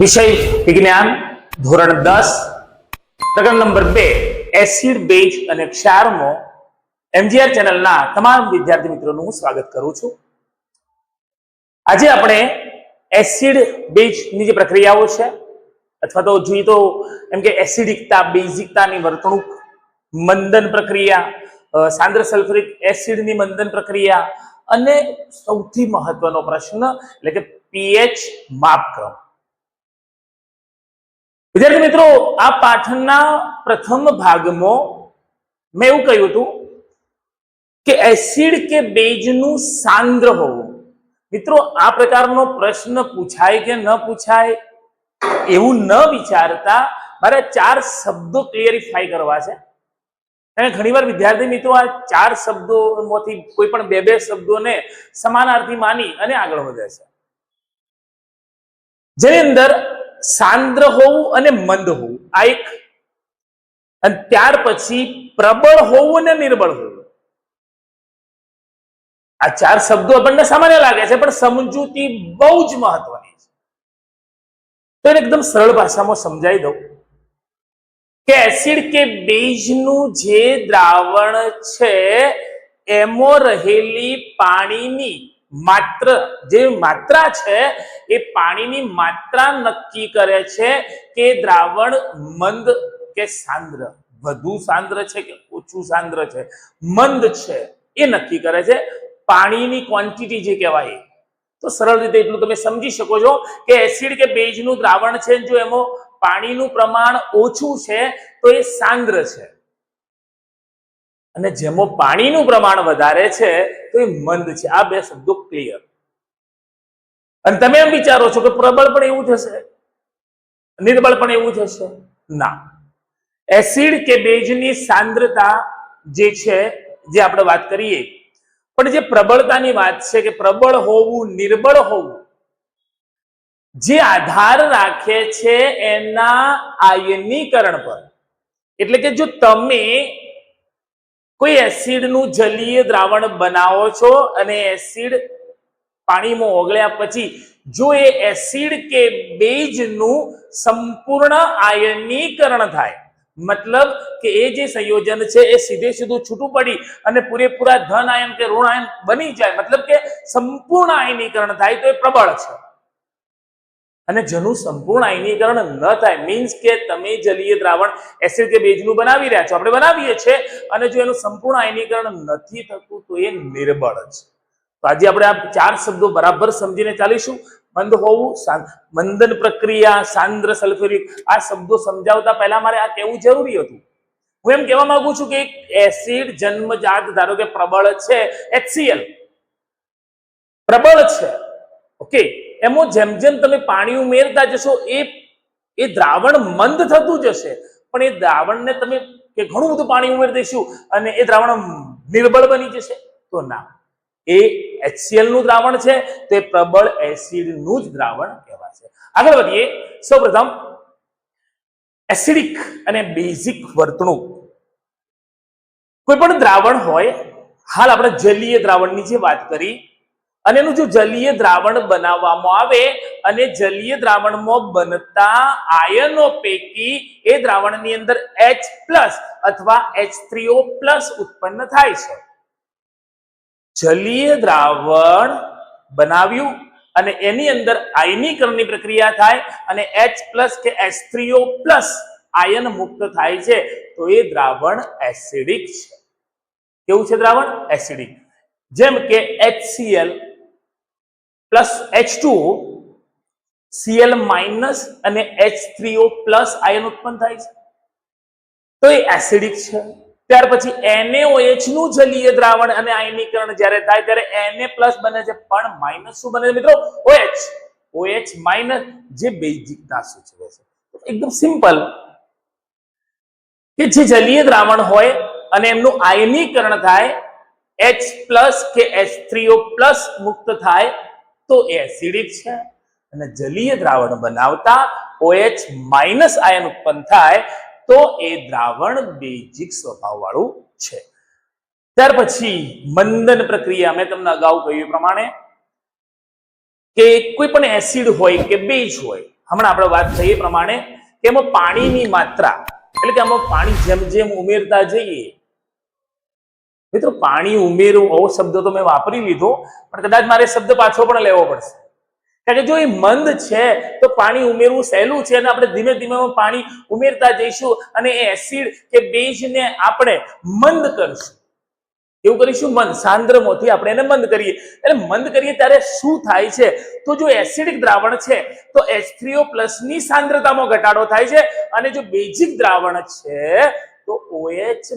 વિષય વિજ્ઞાન ધોરણ દસ, પ્રકરણ નંબર બે એસિડ બેઝ અને ક્ષારમો એમજીઆર ચેનલના તમામ વિદ્યાર્થી મિત્રોનું હું સ્વાગત કરું છું. આજે આપણે એસિડ બેઝની જે પ્રક્રિયાઓ છે, અથવા તો જોઈએ તો એમ કે એસિડિકતા બેઝિકતાની વર્તણૂક, મંદન પ્રક્રિયા સાંદ્ર સલ્ફરિક એસિડની મંદન પ્રક્રિયા અને સૌથી મહત્વનો પ્રશ્ન એટલે કે પીએચ માપક્રમ. વિદ્યાર્થી મિત્રો, આ પાઠના પ્રથમ ભાગમાં મેં એવું કહ્યું હતું કે એસિડ કે બેઝનું સાંદ્ર હોવું. મિત્રો, આ પ્રકારનો પ્રશ્ન પૂછાય કે ન પૂછાય એવું ન વિચારતા મારે ચાર શબ્દો ક્લિયરિફાઈ કરવા છે. અને ઘણીવાર વિદ્યાર્થી મિત્રો, આ ચાર શબ્દોમાંથી કોઈ પણ બે બે શબ્દોને સમાનાર્થી માની અને આગળ વધે છે. જેની અંદર સાંદ્ર હોવું અને મંદ હોવું, આ એક. અને ત્યાર પછી પ્રબળ હોવું અને નિર્બળ હોવું. આ ચાર શબ્દો આપણને સામાન્ય લાગે છે, પણ સમજૂતી બહુ જ મહત્વની છે. તો એને એકદમ સરળ ભાષામાં સમજાવી દઉં. કે એસિડ કે બેઝનું જે દ્રાવણ છે, એમાં રહેલી પાણીની માત્ર, જે માત્રા છે, એ પાણીની માત્રા નક્કી કરે છે કે દ્રાવણ મંદ કે સાંદ્ર. વધુ સાંદ્ર છે કે ઓછું સાંદ્ર છે? મંદ છે, એ નક્કી કરે છે. પાણીની ક્વોન્ટિટી જે કહેવાય. તો સરળ રીતે એટલું તમે સમજી શકો છો કે એસિડ કે બેઝનું દ્રાવણ છે જો એમાં પાણીનું પ્રમાણ ઓછું છે, તો એ સાંદ્ર છે. અને જેમાં પાણીનું પ્રમાણ વધારે છે મંદ છે. આ બે શબ્દો ક્લિયર અને તમે એમ વિચારો છો કે પ્રબળ પણ એવું થશે નિર્બળ પણ એવું થશે ના. એસિડ કે બેઝની સાંદ્રતા જે છે, જે આપણે વાત કરીએ, પણ જે પ્રબળતાની વાત છે કે પ્રબળ હોવું, નિર્બળ હોવું, જે આધાર રાખે છે એના આયનીકરણ પર. એટલે કે જો તમે કોઈ એસિડનું જલીય દ્રાવણ બનાવો છો અને એસિડ પાણીમાં ઓગળ્યા પછી જો એ એસિડ કે બેઝનું સંપૂર્ણ આયનીકરણ થાય, મતલબ કે એ જે સંયોજન છે એ સીધે સીધું છૂટું પડી અને પૂરેપૂરા ધન આયન કે ઋણ આયન બની જાય, મતલબ કે સંપૂર્ણ આયનીકરણ થાય તો એ પ્રબળ છે. અને જેનું સંપૂર્ણ આયનીકરણ ન થાય મીન્સ કે તમે જલીય દ્રાવણ એસિડ કે બેઝનું બનાવી રહ્યા છો. આપણે બનાવીએ છીએ અને જો એનું સંપૂર્ણ આયનીકરણ નથી થતું તો એ નિર્બળ છે તો આજે આપણે આ ચાર શબ્દો બરાબર સમજીને ચાલીશું. મંદ હોવું મંદન પ્રક્રિયા, સાંદ્ર સલ્ફ્યુરિક, આ શબ્દો સમજાવતા પહેલા મારે આ કહેવું જરૂરી હતું. હું એમ કહેવા માંગુ છું કે એસિડ જન્મજાત, ધારો કે પ્રબળ છે, HCl. પ્રબળ છે. ઓકે એમાં જેમ જેમ તમે પાણી ઉમેરતા જશો, એ એ દ્રાવણ મંદ થતું જશે. પણ એ દ્રાવણને તમે કે ઘણું બધું પાણી ઉમેરી દઈશું અને એ દ્રાવણ નિર્બળ બની જશે? તો ના. એ HCl દ્રાવણ છે, તે પ્રબળ એસિડનું જ દ્રાવણ કહેવાશે. આગળ વધીએ. સૌપ્રથમ એસિડિક અને બેઝિક વર્તણૂક. કોઈ પણ દ્રાવણ હોય, હાલ આપણે જલીય દ્રાવણની જે વાત કરી અને એનું જો જલીય દ્રાવણ બનાવવામાં આવે અને જલીય દ્રાવણમાં બનતા આયનો પૈકી એ દ્રાવણની અંદર એચ પ્લસ અથવા એચ થ્રીઓ પ્લસ ઉત્પન્ન થાય છે. જલીય દ્રાવણ બનાવ્યું અને એની અંદર આયનીકરણની પ્રક્રિયા થાય અને એચ પ્લસ કે H3O પ્લસ આયન મુક્ત થાય છે, તો એ દ્રાવણ એસિડિક છે. કેવું છે દ્રાવણ? એસિડિક જેમ કે HCl plus H two C L minus અને H three O plus ion ઉત્પન્ન થાય છે. તો એ એસિડિક છે. ત્યાર પછી NaOH નું જલીય દ્રાવણ અને આયનીકરણ જ્યારે થાય ત્યારે Na પ્લસ બને છે, પણ માઇનસ શું બને છે મિત્રો? OH OH માઇનસ જે બેઝિકતા સૂચવે છે એકદમ સિમ્પલ કે જે જલીય દ્રાવણ હોય અને એમનું આયનીકરણ થાય, H પ્લસ કે H3O પ્લસ મુક્ત થાય તો એસિડિક છે અને જલીય દ્રાવણ બનાવતા OH માઇનસ આયન ઉત્પન્ન થાય તો એ દ્રાવણ બેઝિક સ્વભાવ વાળું છે. ત્યાર પછી મંદન પ્રક્રિયા મેં તમને અગાઉ કહ્યું પ્રમાણે કે કોઈ પણ એસિડ હોય કે બેઝ હોય, હમણાં આપણે વાત થઈ એ પ્રમાણે કે એમાં પાણીની માત્રા, એટલે કે આમાં પાણી જેમ જેમ ઉમેરતા જઈએ મિત્રો, પાણી ઉમેરવું આવો શબ્દ તો મેં વાપરી લીધો, પણ કદાચ મારે શબ્દ પાછો પણ લેવો પડશે. કારણ કે જો એ મંદ છે, તો પાણી ઉમેરવું સહેલું છે અને આપણે ધીમે ધીમે પાણી ઉમેરતા જઈશું અને એ એસિડ કે બેઝને આપણે મંદ કરશું. એવું કરીશું મંદ, સાંદ્રમોથી આપણે એને મંદ કરીએ. એટલે મંદ કરીએ ત્યારે શું થાય છે? તો જો એસિડિક દ્રાવણ છે, તો H3O ની સાંદ્રતામાં ઘટાડો થાય છે અને જો બેઝિક દ્રાવણ છે તો OH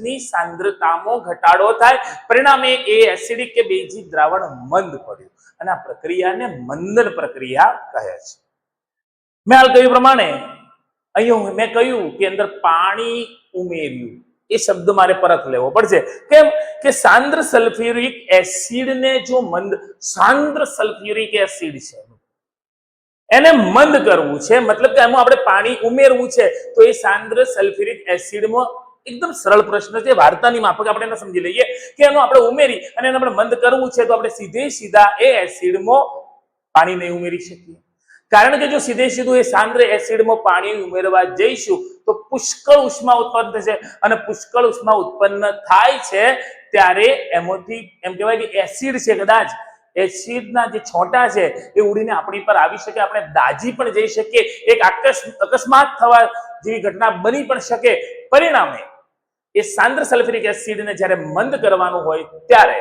ની સાંદ્રતામાં ઘટાડો થાય. પરિણામે એ એસિડિક કે બેઝિક દ્રાવણ મંદ પડ્યું. અને આ પ્રક્રિયાને મંદન પ્રક્રિયા કહે છે. મેં હાલ કહ્યું પ્રમાણે, અહીંયા મેં કહ્યું કે અંદર પાણી ઉમેર્યું. એ શબ્દ મારે પરત લેવો પડશે. કેમ? કે સાંદ્ર સલ્ફ્યુરિક એસિડને જો મંદ, સાંદ્ર સલ્ફ્યુરિક એસિડ છે એને મંદ કરવું છે. મતલબ કે એમાં આપણે પાણી ઉમેરવું છે. તો એ સાંદ્ર સલ્ફ્યુરિક એસિડમાં એકદમ સરળ પ્રશ્ન છે. વાર્તાની માફક આપણે એને સમજી લઈએ કે એનો આપણે ઉમેરી અને એને આપણે મંદ કરવું છે તો આપણે સીધે સીધા એ એસિડમાં પાણી નહીં ઉમેરી શકીએ. કારણ કે જો સીધે સીધું એ સાંદ્ર એસિડમાં પાણી ઉમેરવા જઈશું તો પુષ્કળ ઉષ્મા ઉત્પન્ન થશે અને પુષ્કળ ઉષ્મા ઉત્પન્ન થાય છે ત્યારે એમાંથી એમ કહેવાય કે એસિડ છે કદાચ એસિડના જે છોટા છે, એ ઉડીને આપણી પર આવી શકે, આપણે દાજી પણ જઈ શકીએ. એક અકસ્માત થવા જેવી ઘટના બની પણ શકે. પરિણામે એ સાંદ્ર સલ્ફ્યુરિક એસિડને જ્યારે મંદ કરવાનું હોય ત્યારે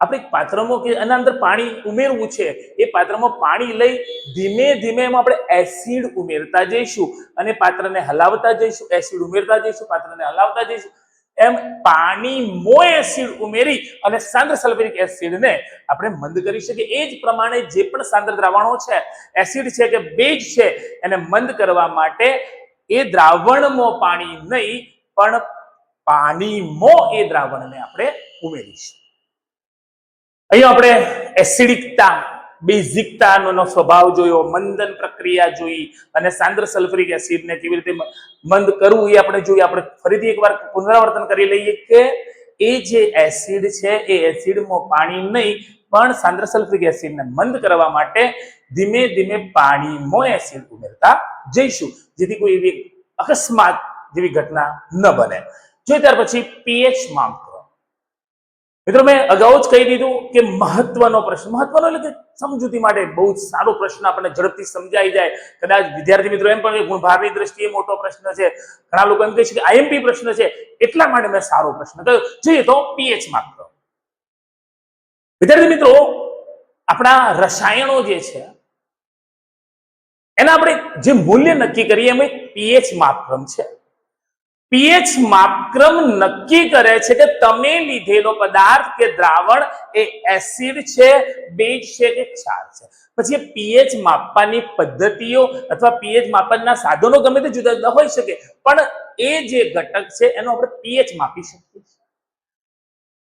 આપણે પાત્રમાં કે એના અંદર પાણી ઉમેરવું છે, એ પાત્રમાં પાણી લઈ ધીમે ધીમે એમાં આપણે એસિડ ઉમેરતા જઈશું અને પાત્રને હલાવતા જઈશું, એસિડ ઉમેરતા જઈશું, પાત્રને હલાવતા જઈશું. એમ પાણી મો એસિડ ઉમેરી અને સાંદ્ર સલ્ફ્યુરિક એસિડને આપણે મંદ કરી શકીએ. એ જ પ્રમાણે જે પણ સાંદ્ર દ્રાવણો છે, એસિડ છે કે બેજ છે, એને મંદ કરવા માટે એ દ્રાવણમાં પાણી નહીં, પણ પાણીમાં એ દ્રાવણને આપણે ઉમેરીશું. અહીંયા આપણે એસિડિકતા બેઝિકતાનો સ્વભાવ જોયો, મંદન પ્રક્રિયા જોઈ અને સાંદ્ર સલ્ફરિક એસિડને કેવી રીતે મંદ કરવું એ આપણે જોઈએ આપણે ફરીથી એકવાર પુનરાવર્તન કરી લઈએ કે એ જે એસિડ છે, એ એસિડમાં પાણી નહીં, પણ સાંદ્ર સલ્ફરિક એસિડને મંદ કરવા માટે ધીમે ધીમે પાણીમાં એસિડ ઉમેરતા જઈશું. જેથી કોઈ એવી અકસ્માત જેવી ઘટના ન બને. જો ત્યાર પછી પીએચ કરો મિત્રો, મેં અગાઉ જ કહી દીધું કે મહત્વનો પ્રશ્ન, મહત્વનો એટલે કે સમજૂતી માટે બહુ જ સારો પ્રશ્ન આપણને ઝડપથી સમજાઈ જાય. કદાચ વિદ્યાર્થી મિત્રો એમ પણ ગુણભારની દ્રષ્ટિએ મોટો પ્રશ્ન છે. ઘણા લોકો એમ કહે છે કે આઈએમપી પ્રશ્ન છે, એટલા માટે મેં સારો પ્રશ્ન કહ્યો. જોઈએ તો પીએચ માત્ર. વિદ્યાર્થી મિત્રો, આપણા રસાયણો જે છે, એના આપણે જે મૂલ્ય નક્કી કરીએ એમાં પીએચ માપક્રમ છે. પીએચ માપક્રમ નક્કી કરે છે કે તમે લીધેલો પદાર્થ કે દ્રાવણ એ એસિડ છે, બેઝ છે કે ક્ષાર છે. પછી પીએચ માપવાની પદ્ધતિઓ અથવા પીએચ માપનના સાધનો ગમે તે જુદા જુદા હોઈ શકે, પણ એ જે ઘટક છે એનો આપણે પીએચ માપી શકીએ છીએ.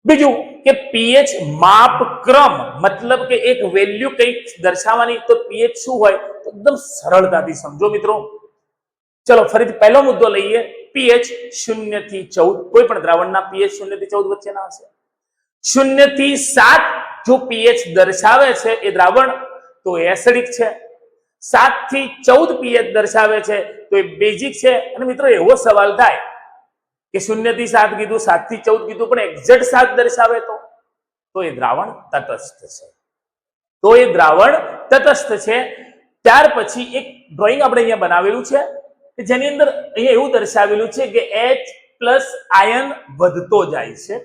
બીજું કે પીએચ માપક્રમ મતલબ કે એક વેલ્યુ કંઈક દર્શાવવાની, તો પીએચ શું હોય? એકદમ સરળતાથી સમજો મિત્રો. ચલો ફરીથી પહેલો મુદ્દો લઈએ. પીએચ શૂન્યથી ચૌદ, કોઈ પણ દ્રાવણના પીએચ શૂન્યથી ચૌદ વચ્ચેના હશે. શૂન્યથી સાત જો પીએચ દર્શાવે છે એ દ્રાવણ, તો એસિડિક છે. સાતથી ચૌદ પીએચ દર્શાવે છે, તો એ બેઝિક છે. અને મિત્રો, એવો સવાલ થાય કે શૂન્યથી સાત કીધું સાતથી ચૌદ કીધું, પણ એક્ઝેક્ટ સાત દર્શાવે તો? તો એ દ્રાવણ તટસ્થ છે. તો એ દ્રાવણ તટસ્થ છે. ત્યાર પછી એક ડ્રોઈંગ આપણે અહીંયા બનાવેલું છે. જેની અંદર અહીંયા એવું દર્શાવેલું છે કે એચ પ્લસ આયન વધતો જાય છે.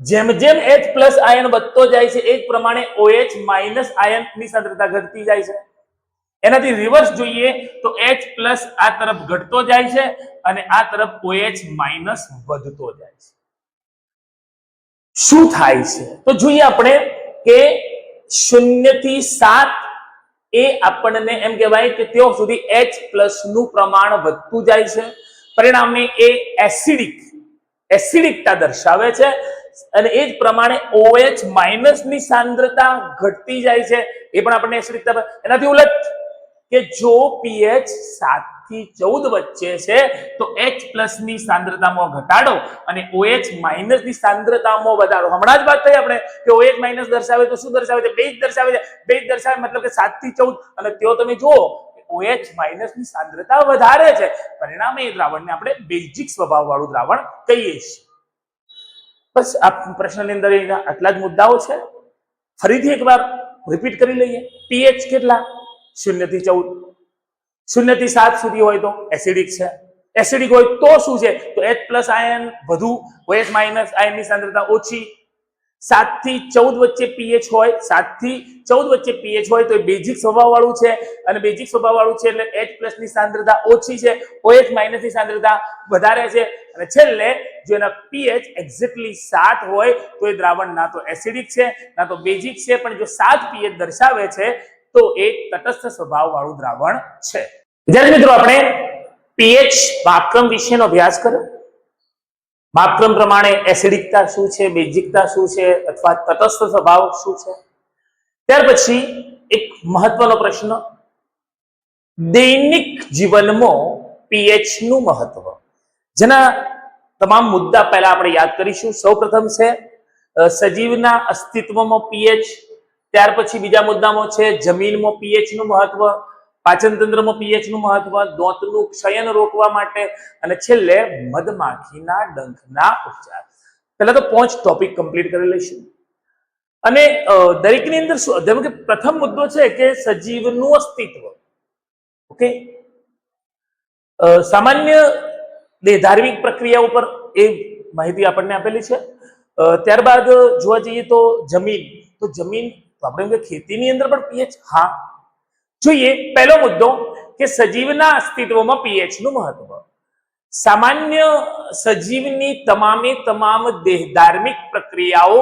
જેમ જેમ એચ પ્લસ આયન વધતો જાય છે, એ જ પ્રમાણે ઓએચ માઇનસ આયનની સાંદ્રતા ઘટતી જાય છે. એનાથી રિવર્સ જોઈએ તો એચ પ્લસ આ તરફ ઘટતો જાય છે અને આ તરફ ઓએચ માઇનસ વધતો જાય છે. શું થાય છે? તો જોઈએ આપણે કે શૂન્યથી સાત એ આપણને એમ કહેવાય કે ત્યાં સુધી એચ પ્લસનું પ્રમાણ વધતું જાય છે. પરિણામે એ એસિડિક એસિડિકતા દર્શાવે છે. અને એ જ પ્રમાણે ઓએચ માઇનસની સાંદ્રતા ઘટતી જાય છે. એ પણ આપણને એસિડિકતા એનાથી ઉલટ કે જો પીએચ સાત થી ચૌદ વચ્ચે છે, તો H પ્લસની સાંદ્રતામાં ઘટાડો અને OH માઇનસની સાંદ્રતામાં વધારો. હમણાં જ વાત થઈ આપણે કે OH માઇનસ દર્શાવે તો શું દર્શાવે? છે બેઝ દર્શાવે છે. બેઝ દર્શાવે મતલબ કે સાતથી ચૌદ. અને તેઓ તમે જુઓ માઇનસની સાંદ્રતા વધારે છે. પરિણામે એ દ્રાવણને આપણે બેઝિક સ્વભાવ વાળું દ્રાવણ કહીએ છીએ. બસ આ પ્રશ્નની અંદર આટલા જ મુદ્દાઓ છે. ફરીથી એકવાર રિપીટ કરી લઈએ. પીએચ કેટલા? શૂન્યથી ચૌદ. શૂન્યથી સાત સુધી હોય તો એસિડિક છે. એસિડિક હોય તો શું છે? તો એચ પ્લસ આયન વધુ ઓએચ માઇનસ આયનની સાંદ્રતા ઓછી. સાતથી ચૌદ વચ્ચે પીએચ હોય સાતથી ચૌદ વચ્ચે પીએચ હોય તો એ બેઝિક સ્વભાવવાળું છે. અને બેઝિક સ્વભાવવાળું છે એટલે એચ પ્લસની સાંદ્રતા ઓછી છે. ઓએચ માઇનસની સાંદ્રતા વધારે છે. અને છેલ્લે જો એના પીએચ એક્ઝેક્ટલી સાત હોય તો એ દ્રાવણ ના તો એસિડિક છે, ના તો બેઝિક છે. પણ જો સાત પીએચ દર્શાવે છે તો એ તટસ્થ સ્વભાવવાળું દ્રાવણ છે. વિદ્યાર્થી મિત્રો આપણે પીએચ માપક્રમ વિશેનો અભ્યાસ કર્યો માપક્રમ પ્રમાણે એસિડિકતા શું છે, બેઝિકતા શું છે, અથવા તટસ્થ સ્વભાવ શું છે? ત્યાર પછી એક મહત્વનો પ્રશ્ન, દૈનિક જીવનમાં પીએચનું મહત્વ. જેના તમામ મુદ્દા પહેલા આપણે યાદ કરીશું. સૌપ્રથમ છે સજીવના અસ્તિત્વમાં પીએચ, ત્યાર પછી બીજા મુદ્દામાં છે, જમીનમાં પીએચનું મહત્વ. પાચન પીએચનું મહત્વ, દોંતનું ક્ષયન રોકવા માટે અને છેલ્લે મધમાખીના ડંખના ઉપચાર. પહેલા તો પાંચ ટોપિક કમ્પ્લીટ કરી લઈશું. અને દરેકની અંદર જેમ કે પ્રથમ મુદ્દો છે કે સજીવનું અસ્તિત્વ. ઓકે? સામાન્ય દેહધાર્મિક પ્રક્રિયા ઉપર એ માહિતી આપણને આપેલી છે. ત્યારબાદ જોવા જઈએ તો જમીન. તો જમીન આપણે ખેતીની અંદર પણ પીએચ હા જોઈએ, પહેલો મુદ્દો કે સજીવના અસ્તિત્વમાં પીએચનું મહત્વ. સામાન્ય સજીવની તમામે તમામ દેહ ધાર્મિક પ્રક્રિયાઓ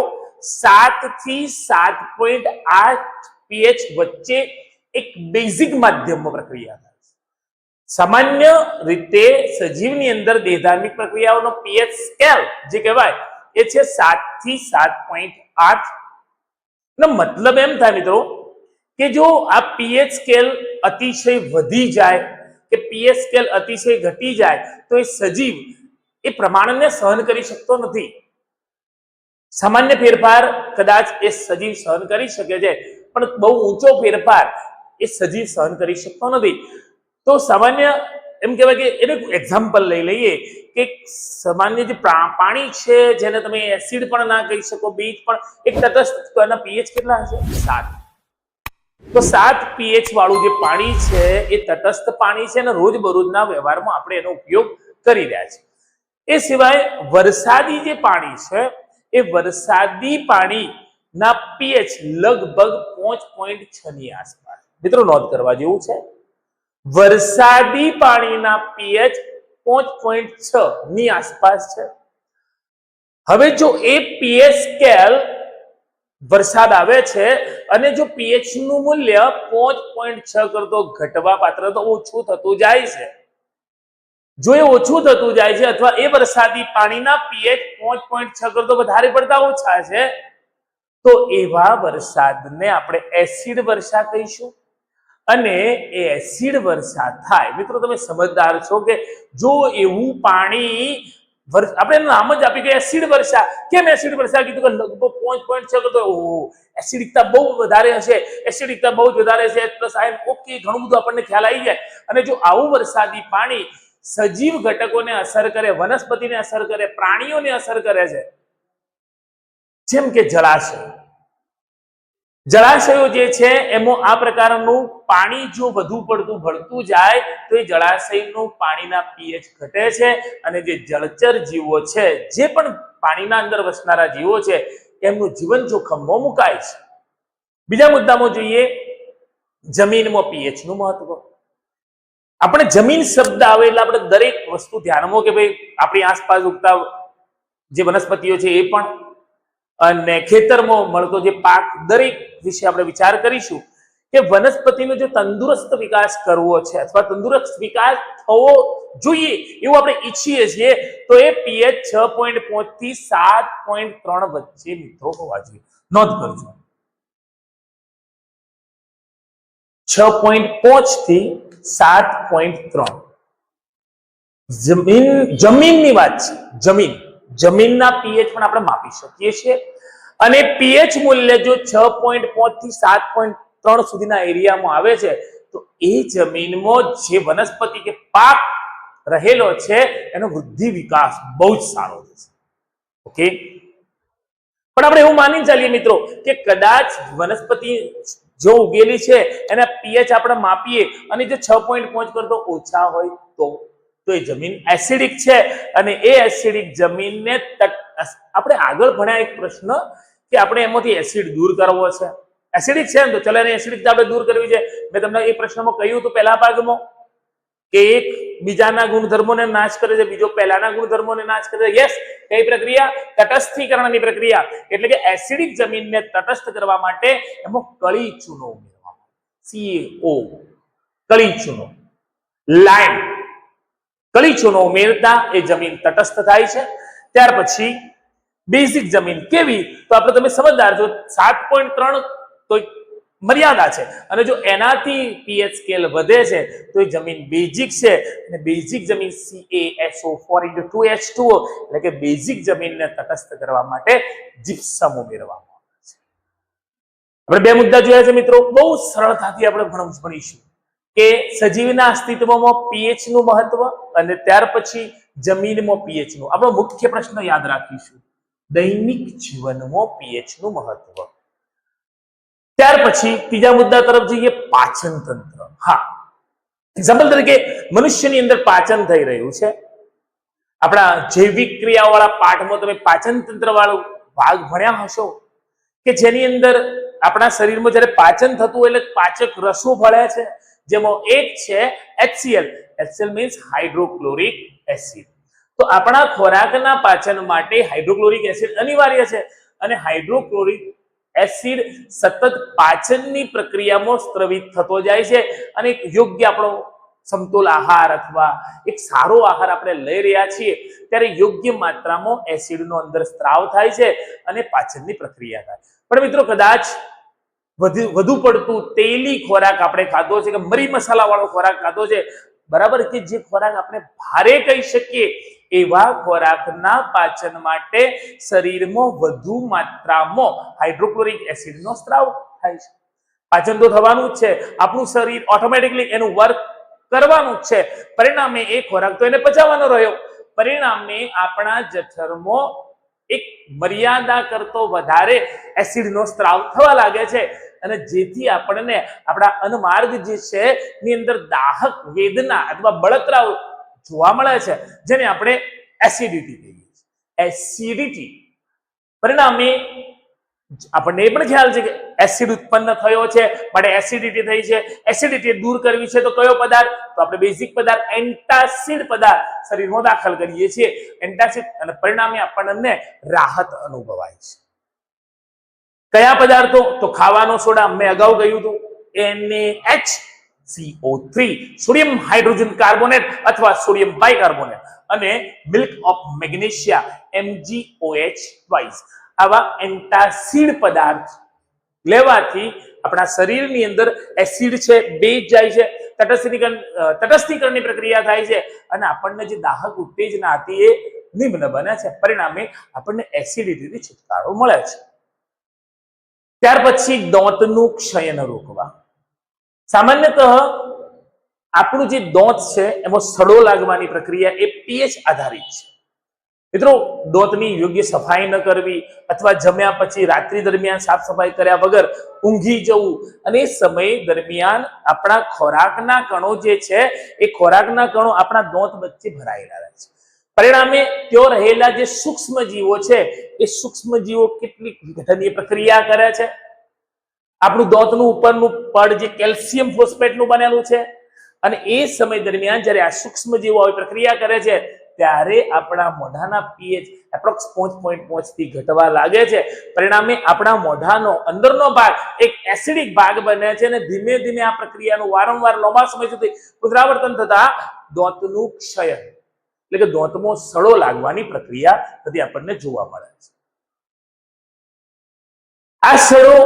સાતથી સાત પોઈન્ટ આઠ પીએચ વચ્ચે એક બેઝિક માધ્યમમાં પ્રક્રિયા થાય છે. સામાન્ય રીતે સજીવની અંદર દેહધાર્મિક પ્રક્રિયાઓનો પીએચ સ્કેલ જે કહેવાય, એ છે સાતથી સાત પોઈન્ટ આઠ. મતલબ એમ થાય મિત્રો કે જો આ પીએચ સ્કેલ અતિશય વધી જાય, કે પીએચ સ્કેલ અતિશય ઘટી જાય, તો એ સજીવ એ પ્રમાણને સહન કરી શકતો નથી. સામાન્ય ફેરફાર કદાચ એ સજીવ સહન કરી શકે છે, પણ બહુ ઊંચો ફેરફાર એ સજીવ સહન કરી શકતો નથી. તો સામાન્ય એમ કહેવાય કે એને એક્ઝામ્પલ લઈ લઈએ કે સામાન્ય જે પાણી છે, જેને તમે એસિડ પણ ના કહી શકો, બીજ પણ, એક તટસ્થ એના પીએચ કેટલા હશે? સાત. તો સાત પીએચ વાળું જે પાણી છે, એ તટસ્થ પાણી છે અને રોજબરોજના વ્યવહારમાં આપણે એનો ઉપયોગ કરી રહ્યા છીએ. એ સિવાય વરસાદી જે પાણી છે, એ વરસાદી પાણીના પીએચ લગભગ પાંચ પોઈન્ટ છ ની આસપાસ. મિત્રો, નોંધ કરવા જેવું છે? વરસાદી પાણીના પીએચ પાંચ પોઈન્ટ છ ની આસપાસ છે. હવે જો એ પીએચ સ્કેલ વરસાદ આવે છે અને જો પીએચનું મૂલ્ય પાંચ પોઈન્ટ છ કરતો ઘટવા પાત્ર તો ઓછું થતું જાય છે. જો એ ઓછું થતું જાય છે અથવા એ વરસાદી પાણીના પીએચ પાંચ પોઈન્ટ છ કરતો વધારે પડતા ઓછા છે, તો એવા વરસાદને આપણે એસિડ વર્ષા કહીશું. અને એ એસિડ વર્ષા થાય. મિત્રો, તમે સમજદાર છો કે જો એવું પાણી આપણે એનું નામ જ આપી કે એસિડ વર્ષા. કેમ એસિડ વર્ષા? કીધું કે લગભગ પાંચ પોઈન્ટ છે તો ઓહો એસિડિકતા બહુ વધારે હશે. એસિડિકતા બહુ જ વધારે છે પ્લસ આયન ઓકે ઘણું બધું આપણને ખ્યાલ આવી જાય. અને જો આવું વરસાદી પાણી સજીવ ઘટકોને અસર કરે, વનસ્પતિને અસર કરે, પ્રાણીઓને અસર કરે છે, જેમ કે જળાશય. જળાશયો જે છે, એમાં આ પ્રકારનું પાણી જો વધુ પડતું ભળતું જાય, તો એ જળાશયનું પાણીના પીએચ ઘટે છે અને જે જળચર જીવો છે, જે પણ પાણીના અંદર વસનારા જીવો છે, એમનું જીવન જોખમમાં મુકાય છે. બીજા મુદ્દામાં જોઈએ, જમીનમાં પીએચનું મહત્વ. આપણે જમીન શબ્દ આવે એટલે આપણે દરેક વસ્તુ ધ્યાનમાં કે ભાઈ આપણી આસપાસ ઉગતા જે વનસ્પતિઓ છે એ પણ અને ખેતરમાં મળતો જે પાક દરેક વિશે આપણે વિચાર કરીશું કે વનસ્પતિનો જો તંદુરસ્ત વિકાસ કરવો છે અથવા તંદુરસ્ત વિકાસ થવો જોઈએ એવું આપણે ઈચ્છીએ છીએ, તો એ પીએચ છ પોઈન્ટ પાંચથી સાત પોઈન્ટ ત્રણ વચ્ચે મિત્રો હોવા જોઈએ. નોંધ કરજો. છ પોઈન્ટ પાંચથી સાત પોઈન્ટ ત્રણ. જમીન, જમીનની વાત છે. જમીન. જમીનના પીએચ પણ આપણે માપી શકીએ છીએ. અને પીએચ મૂલ્ય જો છ પોઈન્ટ પાંચથી સાત પોઈન્ટ ત્રણ સુધીના એરિયામાં આવે છે, તો એ જમીનમાં જે વનસ્પતિ કે પાક રહેલો છે, એનો વૃદ્ધિ વિકાસ બહુ જ સારો છે ઓકે? પણ આપણે એવું માની ચાલીએ મિત્રો કે કદાચ વનસ્પતિ જો ઉગેલી છે, એના પીએચ આપણે માપીએ અને જો છ પોઈન્ટ પાંચ કરતો ઓછા હોય તો તો એ જમીન એસિડિક છે અને એ એસિડિક જમીનને આપણે આગળ ભણ્યા એક પ્રશ્ન કે આપણે એમાંથી એસિડ દૂર કરવો છે. એસિડિક છે ને તો ચલો એને એસિડિક આપણે દૂર કરવી છે. મેં તમને એ પ્રશ્નમાં કહ્યું હતું પહેલા ભાગમાં કે એક બીજાના ગુણધર્મોને નાશ કરે છે, બીજો પહેલાના ગુણધર્મોને નાશ કરે છે. યસ કઈ પ્રક્રિયા? તટસ્થીકરણની પ્રક્રિયા. એટલે કે એસિડિક જમીનને તટસ્થ કરવા માટે એમાં કળી ચૂનો ઉમેરવામાં સીઓ કળી ચૂનો. લાઈમ કળી ચૂનો ઉમેરતા એ જમીન તટસ્થ થાય છે. ત્યાર પછી બેઝિક જમીન કેવી? તો આપણે તમે સમજદાર છો, સાત પોઈન્ટ ત્રણ તો મર્યાદા છે. અને જો એનાથી પીએચ સ્કેલ વધે છે, તો એ જમીન બેઝિક છે. અને બેઝિક જમીન CaSO four into two H two એટલે કે બેઝિક જમીનને તટસ્થ કરવા માટે જીપ્સમ ઉમેરવામાં આવે છે. આપણે બે મુદ્દા જોયા છે મિત્રો. બહુ સરળતાથી આપણે ભણવું ભણીશું. કે સજીવના અસ્તિત્વમાં પીએચનું મહત્વ અને ત્યાર પછી જમીનમાં પીએચનું આપણો મુખ્ય પ્રશ્ન યાદ રાખીશું. દૈનિક જીવનમાં પીએચનું મહત્વ. ત્યાર પછી ત્રીજા મુદ્દા તરફ જઈએ પાચન તંત્ર. હા. એક્ઝામ્પલ તરીકે મનુષ્યની અંદર પાચન થઈ રહ્યું છે. આપણા જૈવિક ક્રિયાવાળા પાઠમાં તમે પાચન તંત્ર વાળો ભાગ ભણ્યા હશો કે જેની અંદર આપણા શરીરમાં જ્યારે પાચન થતું એટલે પાચક રસો ભળે છે જેમાં એક છે HCl HCl means hydrochloric acid તો આપણા ખોરાકના પાચન માટે હાઇડ્રોક્લોરિક એસિડ અનિવાર્ય છે. અને હાઇડ્રોક્લોરિક એસિડ સતત પાચનની પ્રક્રિયામાં સ્ત્રવિત થતો જાય છે. અને એક યોગ્ય આપણો સમતોલ આહાર અથવા એક સારો આહાર આપણે લઈ રહ્યા છીએ, ત્યારે યોગ્ય માત્રામાં એસિડનો અંદર સ્ત્રાવ થાય છે અને પાચનની પ્રક્રિયા થાય. પણ મિત્રો કદાચ વધુ પડતું તેલી ખોરાક આપણે ખાધો છે કે મરી મસાલા વાળો ખોરાક ખાધો છે, બરાબર? કે જે ખોરાક આપણે ભારે કહી શકીએ, એવા ખોરાકના પાચન માટે શરીરમાં વધુ માત્રામાં હાઇડ્રોક્લોરિક એસિડનો સ્ત્રાવ થાય છે. પાચન તો થવાનું જ છે, આપણું શરીર ઓટોમેટિકલી એનું વર્ક કરવાનું જ છે. પરિણામે એ ખોરાક તો એને પચાવવાનો રહ્યો. પરિણામે આપણા જઠરમાં એક મર્યાદા કરતો વધારે એસિડનો સ્ત્રાવ થવા લાગે છે. અને જેથી આપણને આપણા અન્નમાર્ગ જે છે ની અંદર દાહક વેદના અથવા બળતરાઓ જોવા મળે છે, જેને આપણે એસિડિટી કહીએ છીએ. એસિડિટી પરિણામે આપણને એ પણ ખ્યાલ છે કે એસિડ ઉત્પન્ન થયો છે, માટે એસિડિટી થઈ છે. એસિડિટી દૂર કરવી છે તો કયો પદાર્થ? તો આપણે બેઝિક પદાર્થ એન્ટાસિડ પદાર્થ શરીરમાં દાખલ કરીએ છીએ. એન્ટાસિડ અને પરિણામે આપણને રાહત અનુભવાય છે. કયા પદાર્થો? તો ખાવાનો સોડા. મેં અગાઉ કહ્યું હતું NaH CO3 sodium hydrogen carbonate અથવા સોડિયમ બાયકાર્બોનેટ અને milk of magnesia MgOH twice આવા એન્ટાસિડ પદાર્થ લેવાથી આપણા શરીરની અંદર એસિડ છે, બેઝ જાય છે, તટસ્થીકરણ તટસ્થીકરણની પ્રક્રિયા થાય છે અને આપણને જે દાહક ઉત્તેજના હતી એ નિમ્ન બને છે. પરિણામે આપણને એસિડિટીથી છુટકારો મળે છે. ત્યાર પછી દોંતનું ક્ષયન રોકવા. સામાન્યતઃ આપણું જે દોંત છે, એમાં સડો લાગવાની પ્રક્રિયા એ પીએચ આધારિત છે. મિત્રો, દોંતની યોગ્ય સફાઈ ન કરવી અથવા જમ્યા પછી રાત્રિ દરમિયાન સાફ સફાઈ કર્યા વગર ઊંઘી જવું અને સમય દરમિયાન આપણા ખોરાકના કણો જે છે, એ ખોરાકના કણો આપણા દોંત વચ્ચે ભરાયેલા રહે છે. પરિણામે તેઓ રહેલા જે સૂક્ષ્મ જીવો છે, એ સૂક્ષ્મ જીવો કેટલીક વિઘટનીય પ્રક્રિયા કરે છે? આપણું દોતનું ઉપરનું પડ જે કેલ્શિયમ ફોસ્ફેટનું બનેલું છે અને એ સમય દરમિયાન જ્યારે આ સૂક્ષ્મ જીવો આવી પ્રક્રિયા કરે છે, ત્યારે આપણા મોઢાના પીએચ એપ્રોક્સ પાંચ પોઈન્ટ પાંચથી ઘટવા લાગે છે. પરિણામે આપણા મોઢાનો અંદરનો ભાગ એક એસિડિક ભાગ બને છે અને ધીમે ધીમે આ પ્રક્રિયાનું વારંવાર લાંબા સમય સુધી પુનરાવર્તન થતા દોતનું ક્ષયન એટલે કે દોંતમો સડો લાગવાની પ્રક્રિયા થતી આપણને જોવા મળે છે. આ સડો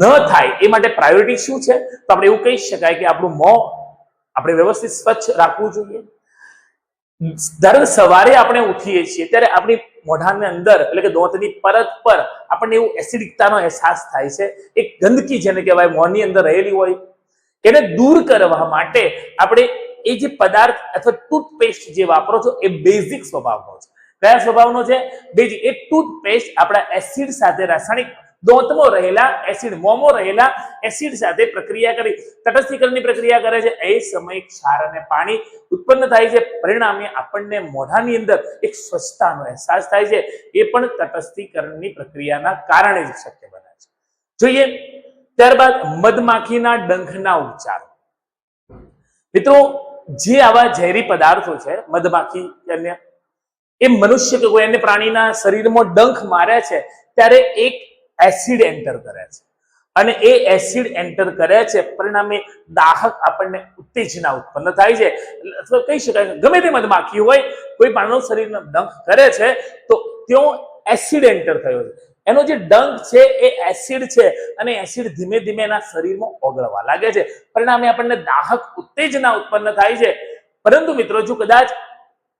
ન થાય એ માટે પ્રાયોરિટી શું છે? તો આપણે એવું કહી શકાય કે આપણું મોં આપણે વ્યવસ્થિત સ્વચ્છ રાખવું જોઈએ. દર સવારે આપણે ઉઠીએ છીએ ત્યારે આપણી મોઢાની અંદર એટલે કે દોંતની પરત પર આપણને એવું એસિડિકતાનો અહેસાસ થાય છે. એક ગંદકી જેને કહેવાય મોંની અંદર રહેલી હોય, એને દૂર કરવા માટે આપણે એ જે પદાર્થ અથવા ટૂથપેસ્ટ જે વાપરો છો, એ બેઝિક સ્વભાવનો છે. કયા સ્વભાવનો છે? બેઝિક એ ટૂથપેસ્ટ આપણા એસિડ સાથે રાસાયણિક દોંતમાં રહેલા એસિડ મોમો રહેલા એસિડ સાથે પ્રક્રિયા કરી, તટસ્થીકરણની પ્રક્રિયા કરે છે. એ સમયે ક્ષાર અને પાણી ઉત્પન્ન થાય છે. પરિણામે આપણને મોઢાની અંદર એક સ્વચ્છતાનો અહેસાસ થાય છે. એ પણ તટસ્થીકરણની પ્રક્રિયાના કારણે જ શક્ય બને છે. જોઈએ, ત્યારબાદ મધમાખીના ડંખના ઉપચાર. મિત્રો જે આવા ઝેરી પદાર્થો છે, મધમાખી કે અન્ય, એ મનુષ્ય કે કોઈ અન્ય પ્રાણીના શરીરમાં ડંખ મારે છે, ત્યારે એક એસિડ એન્ટર કરે છે. અને એ એસિડ એન્ટર કરે છે, પરિણામે દાહક આપણને ઉત્તેજના ઉત્પન્ન થાય છે. અથવા કહી શકાય ગમે તે મધમાખી હોય, કોઈ પ્રાણીનું શરીરનો ડંખ કરે છે, તો ત્યાં એસિડ એન્ટર થયો છે. એનો જે ડંખ છે એ એસિડ છે અને એસિડ ધીમે ધીમે એના શરીરમાં ઓગળવા લાગે છે. પરિણામે આપણને દાહક ઉત્તેજના ઉત્પન્ન થાય છે. પરંતુ મિત્રો જો કદાચ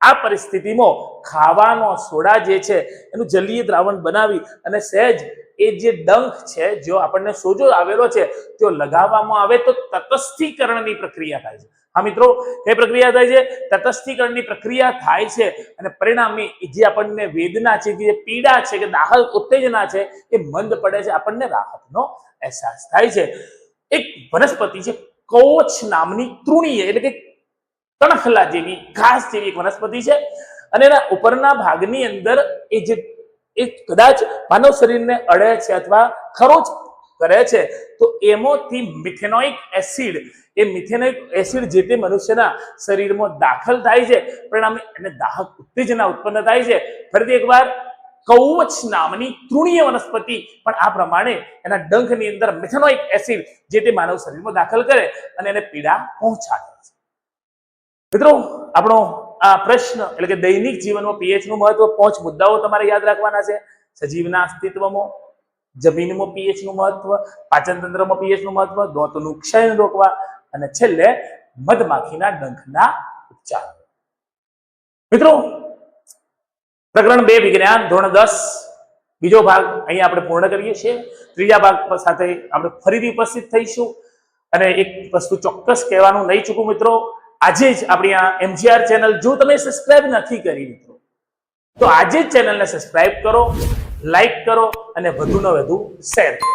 આ પરિસ્થિતિમાં ખાવાનો સોડા જે છે એનું જલીય દ્રાવણ બનાવી અને સહેજ એ જે ડંખ છે, જો આપણને સોજો આવેલો છે, તે લગાવવામાં આવે તો તટસ્થીકરણની પ્રક્રિયા થાય છે. હા, મિત્રો કઈ પ્રક્રિયા થાય છે, તટસ્થીકરણની પ્રક્રિયા થાય છે અને પરિણામે જે આપણને વેદના છે, જે પીડા છે, કે દાહલ ઉત્તેજના છે, એ મંદ પડે છે, આપણને રાહતનો અહેસાસ થાય છે. એક વનસ્પતિ છે, કોચ નામની તૃણીય, એટલે કે તણખલા જેવી, ઘાસ જેવી એક વનસ્પતિ છે અને એના ઉપરના ભાગની અંદર એ જે, એ કદાચ માનવ શરીરને અડે છે અથવા ખરોચ કરે છે, તો એમાંથી મિથેનોઇક એસિડ, એ મિથેનોઇક એસિડ જે તે મનુષ્યના શરીરમાં દાખલ થાય છે, પરિણામે એને દાહક ઉત્તેજના ઉત્પન્ન થાય છે. ફરીથી એકવાર કૌવચ નામની તૃણીય વનસ્પતિ, પણ આ પ્રમાણે એના ડંખની અંદર મિથેનોઇક એસિડ જે તે માનવ શરીરમાં દાખલ કરે અને એને પીડા પહોંચાડે છે. મિત્રો, આપણો આ પ્રશ્ન, એટલે કે દૈનિક જીવનમાં પીએચનું મહત્વ પાંચ મુદ્દાઓ તમારે યાદ રાખવાના છે. સજીવના અસ્તિત્વમાં જમીનમાં પીએચનું મહત્વ, પાચન તંત્રમાં પીએચનું મહત્વ, દોતનું ક્ષય રોકવા અને છેલ્લે મધમાખીના ડંખના ઉપચાર. મિત્રો, પ્રકરણ બે વિજ્ઞાન, ધોરણ દસ. બીજો ભાગ અહીંયા આપણે પૂર્ણ કરીએ છીએ. ત્રીજા ભાગ સાથે આપણે ફરીથી ઉપસ્થિત થઈશું. અને એક વસ્તુ ચોક્કસ કહેવાનું નહીં ચૂકું મિત્રો, આજે જ આપણી આ એમજીઆર ચેનલ જો તમે સબસ્ક્રાઇબ નથી કરી મિત્રો તો આજે જ ચેનલને સબસ્ક્રાઇબ કરો લાઈક કરો અને વધુને વધુ શેર કરો.